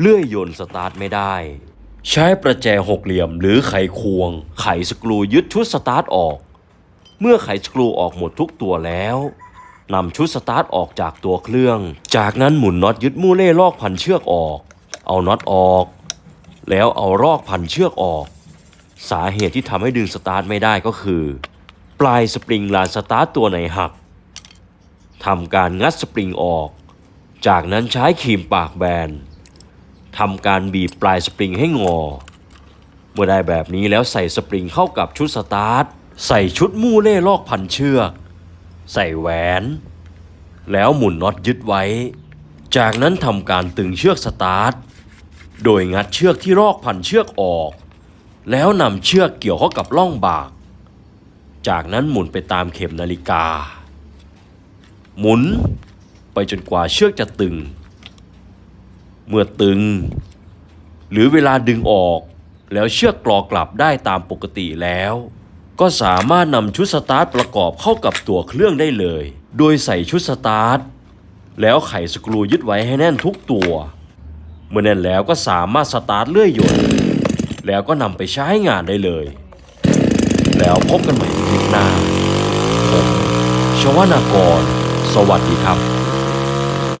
เลื่อยยนต์สตาร์ทไม่ได้ ใช้ประแจหกเหลี่ยมหรือไขควง ไขสกรูยึดชุดสตาร์ทออก เมื่อไขสกรูออกหมดทุกตัวแล้วนำชุดสตาร์ทออกจากตัวเครื่อง จากนั้นหมุนน็อตยึดมูเล่ลอกพันเชือกออก เอาน็อตออก แล้วเอารอกพันเชือกออก สาเหตุที่ทำให้ดึงสตาร์ทไม่ได้ก็คือ ปลายสปริงลานสตาร์ทตัวไหนหักทำการงัดสปริงออก จากนั้นใช้ครีมปากแบน ทำการบีบปลายสปริงให้งอ เมื่อได้แบบนี้แล้วใส่สปริงเข้ากับชุดสตาร์ท ใส่ชุดมู่เล่ลอกพันเชือก ใส่แหวน แล้วหมุนน็อตยึดไว้ จากนั้นทำการตึงเชือกสตาร์ท โดยงัดเชือกที่รอกพันเชือกออก แล้วนำเชือกเกี่ยวเข้ากับล่องบาก จากนั้นหมุนไปตามเข็มนาฬิกา หมุนไปจนกว่าเชือกจะตึง เมื่อตึง หรือเวลาดึงออก แล้วเชือกกลอกลับได้ตามปกติแล้ว ก็สามารถนำชุดสตาร์ทประกอบเข้ากับตัวเครื่องได้เลย โดยใส่ชุดสตาร์ทแล้วไขสกรูยึดไว้ให้แน่นทุกตัว เมื่อแน่นแล้วก็สามารถสตาร์ทเลื่อยยนต์แล้วก็นำไปใช้งานได้เลย แล้วพบกันใหม่ในคลิปหน้าผมชวนากร สวัสดีครับ